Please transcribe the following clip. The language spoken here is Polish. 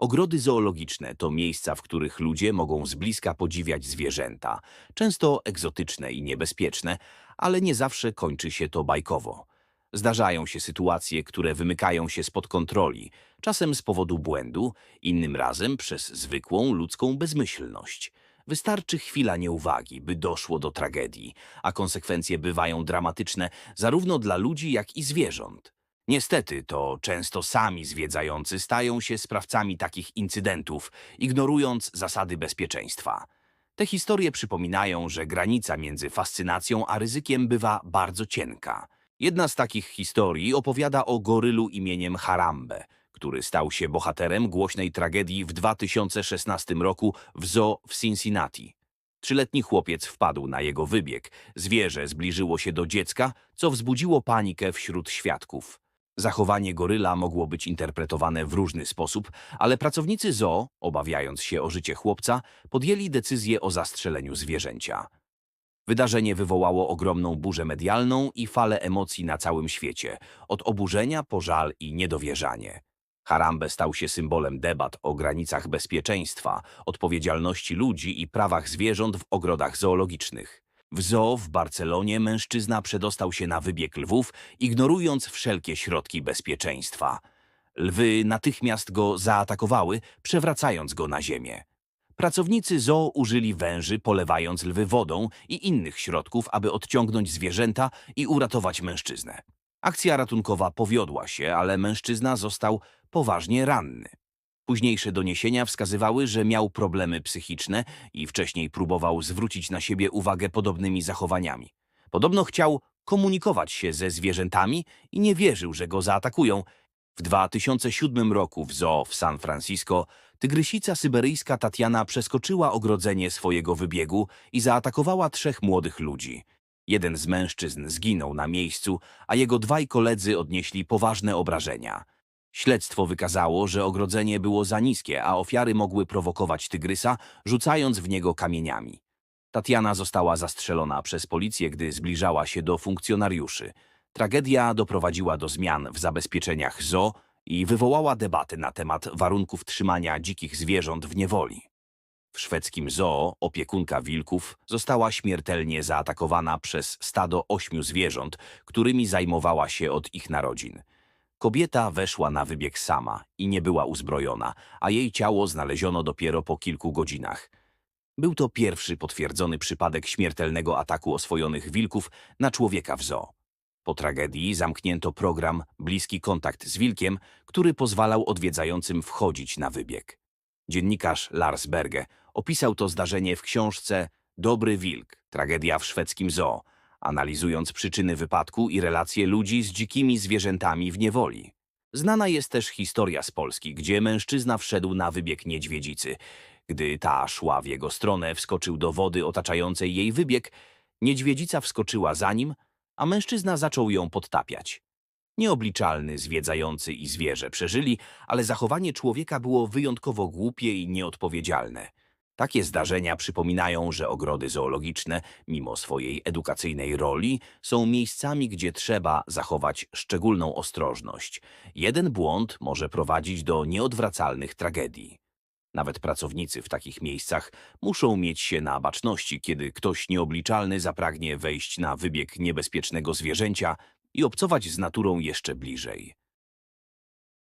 Ogrody zoologiczne to miejsca, w których ludzie mogą z bliska podziwiać zwierzęta, często egzotyczne i niebezpieczne, ale nie zawsze kończy się to bajkowo. Zdarzają się sytuacje, które wymykają się spod kontroli, czasem z powodu błędu, innym razem przez zwykłą ludzką bezmyślność. Wystarczy chwila nieuwagi, by doszło do tragedii, a konsekwencje bywają dramatyczne zarówno dla ludzi, jak i zwierząt. Niestety to często sami zwiedzający stają się sprawcami takich incydentów, ignorując zasady bezpieczeństwa. Te historie przypominają, że granica między fascynacją a ryzykiem bywa bardzo cienka. Jedna z takich historii opowiada o gorylu imieniem Harambe, który stał się bohaterem głośnej tragedii w 2016 roku w zoo w Cincinnati. Trzyletni chłopiec wpadł na jego wybieg. Zwierzę zbliżyło się do dziecka, co wzbudziło panikę wśród świadków. Zachowanie goryla mogło być interpretowane w różny sposób, ale pracownicy zoo, obawiając się o życie chłopca, podjęli decyzję o zastrzeleniu zwierzęcia. Wydarzenie wywołało ogromną burzę medialną i falę emocji na całym świecie, od oburzenia po żal i niedowierzanie. Harambe stał się symbolem debat o granicach bezpieczeństwa, odpowiedzialności ludzi i prawach zwierząt w ogrodach zoologicznych. W zoo w Barcelonie mężczyzna przedostał się na wybieg lwów, ignorując wszelkie środki bezpieczeństwa. Lwy natychmiast go zaatakowały, przewracając go na ziemię. Pracownicy zoo użyli węży, polewając lwy wodą i innych środków, aby odciągnąć zwierzęta i uratować mężczyznę. Akcja ratunkowa powiodła się, ale mężczyzna został poważnie ranny. Późniejsze doniesienia wskazywały, że miał problemy psychiczne i wcześniej próbował zwrócić na siebie uwagę podobnymi zachowaniami. Podobno chciał komunikować się ze zwierzętami i nie wierzył, że go zaatakują. W 2007 roku w zoo w San Francisco tygrysica syberyjska Tatiana przeskoczyła ogrodzenie swojego wybiegu i zaatakowała trzech młodych ludzi. Jeden z mężczyzn zginął na miejscu, a jego dwaj koledzy odnieśli poważne obrażenia. Śledztwo wykazało, że ogrodzenie było za niskie, a ofiary mogły prowokować tygrysa, rzucając w niego kamieniami. Tatiana została zastrzelona przez policję, gdy zbliżała się do funkcjonariuszy. Tragedia doprowadziła do zmian w zabezpieczeniach zoo i wywołała debaty na temat warunków trzymania dzikich zwierząt w niewoli. W szwedzkim zoo opiekunka wilków została śmiertelnie zaatakowana przez stado ośmiu zwierząt, którymi zajmowała się od ich narodzin. Kobieta weszła na wybieg sama i nie była uzbrojona, a jej ciało znaleziono dopiero po kilku godzinach. Był to pierwszy potwierdzony przypadek śmiertelnego ataku oswojonych wilków na człowieka w zoo. Po tragedii zamknięto program Bliski kontakt z wilkiem, który pozwalał odwiedzającym wchodzić na wybieg. Dziennikarz Lars Berge opisał to zdarzenie w książce Dobry wilk – tragedia w szwedzkim zoo, analizując przyczyny wypadku i relacje ludzi z dzikimi zwierzętami w niewoli. Znana jest też historia z Polski, gdzie mężczyzna wszedł na wybieg niedźwiedzicy. Gdy ta szła w jego stronę, wskoczył do wody otaczającej jej wybieg, niedźwiedzica wskoczyła za nim, a mężczyzna zaczął ją podtapiać. Nieobliczalny zwiedzający i zwierzę przeżyli, ale zachowanie człowieka było wyjątkowo głupie i nieodpowiedzialne. Takie zdarzenia przypominają, że ogrody zoologiczne, mimo swojej edukacyjnej roli, są miejscami, gdzie trzeba zachować szczególną ostrożność. Jeden błąd może prowadzić do nieodwracalnych tragedii. Nawet pracownicy w takich miejscach muszą mieć się na baczności, kiedy ktoś nieobliczalny zapragnie wejść na wybieg niebezpiecznego zwierzęcia i obcować z naturą jeszcze bliżej.